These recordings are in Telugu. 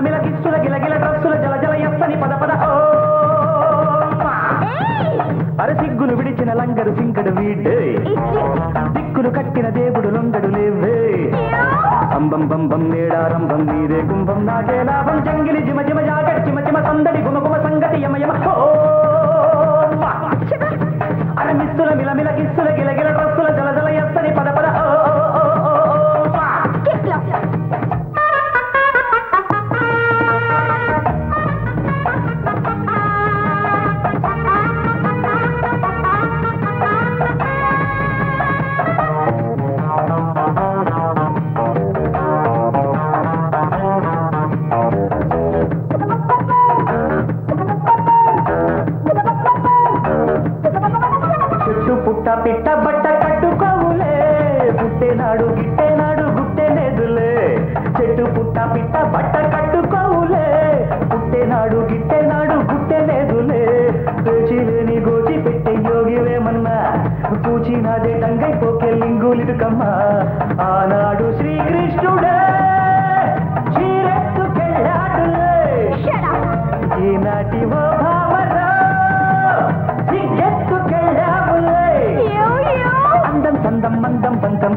మిస్సుల మిల మిల కిస్సుల గిల గిల డ్రస్సుల జల జల ఎత్తని పద పద ఓ. అర సిగ్గులు విడిచిన లంగరు సింకడు వీడే దిక్కులు కట్టిన దేవుడు లొంగడు లేవే. అంబం బంబం నేడారంభం నీరే కుంభం నాకే లాభం. జంగిలి జిమ జిమ జాగడి చిమ చిమ సందడి గుమ గుమ సంగతి పిట్ట బట్ట కట్టుకోవులే. గుట్టేనాడు గిట్టేనాడు గుట్టేలేదులే చెట్టు పుట్ట పిట్ట బట్ట కట్టుకోవులే. గుట్టేనాడు గిట్టేనాడు గుట్టేలేదులే పేచీలేని గోచి పెట్టే యోగివేమన్నా కూచినాదే తంగై పోకే లింగులిడుకమ్మా ఆనాడు శ్రీకృష్ణుడే క్షీర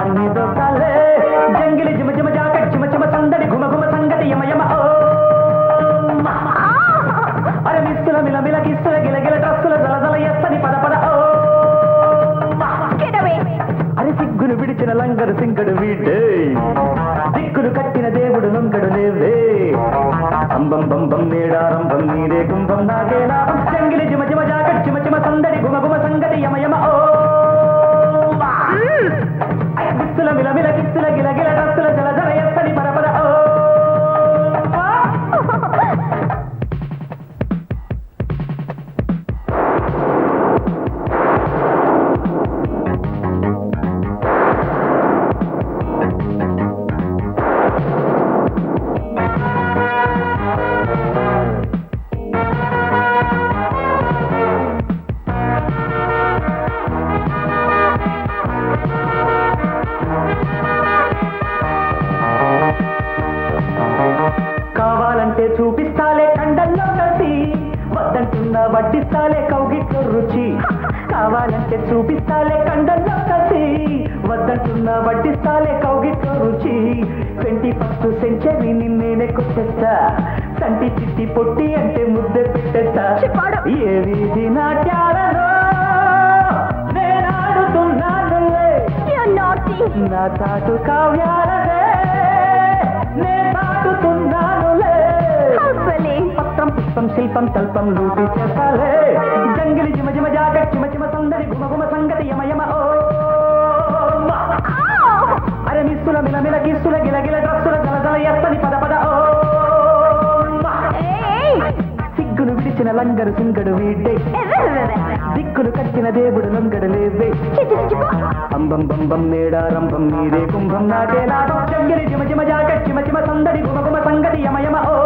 అన్ని దోకాలే జంగిలి జిమ జిమ జాగట్ చిమ చిమ సందడి గుమ గుమ సంగడి యమ యమ ఓ అరే మిస్సుల మిల మిల కిస్సుల గిల గిల డ్రస్సుల జల జల ఎత్తని పద పద ఓ అరే సిగ్గును విడిచిన లంగరు సింగడు వీడే. దిక్కులు కట్టిన దేవుడు లొంగడు లేవే అంబం బంబం నేడారంభం నీరే కుంభం నాగే లాభం. జంగిలి జిమ జిమ జాగట్ చిమ చిమ సందడి గుమ గుమ సంగతి యమ యమ ఓ మిలమిల కిత్తుల గిలగిల చూపిస్తాలే కండల్లో కసి వద్దంటున్నా వడ్డిస్తాలే కౌగిట్లో రుచి. కావాలంటే చూపిస్తాలే కండల్లో కసి వద్దంటున్నా వడ్డిస్తాలే కౌగిట్లో రుచి. ట్వంటీ ఫస్ట్ సెంచరీ నేనే కొట్టేస్తా. సంటి చిట్టి పొట్టి అంటే ముద్ద పెట్టేస్తా. ఏ వీధి నాట్యాలలో నేనాడుతున్నానులే నా తాటు కావ్యాలనే శిల్పం శిల్పం తల్పం లూటి చేస్తాలే. జంగిలి జిమ జిమ జాగ చిమ చిమ సందడి గుమ గుమ సంగతి యమ యమ ఓ అరే మిస్సుల మిల మిల గిస్సుల గిల గిల డ్రస్సుల జల జల ఎత్తని పద పద ఓ సిగ్గులు విడిచిన లంగరు సింగడు వీడే. దిక్కులు కట్టిన దేవుడు లంగడు లేవే. అంబం బంబం నేడారంభం మీరే కుంభం నాటే లాభం. జంగిలి జిమ జిమ జాగ చిమ చిమ సందడి గుమ గుమ సంగతి యమ యమ ఓ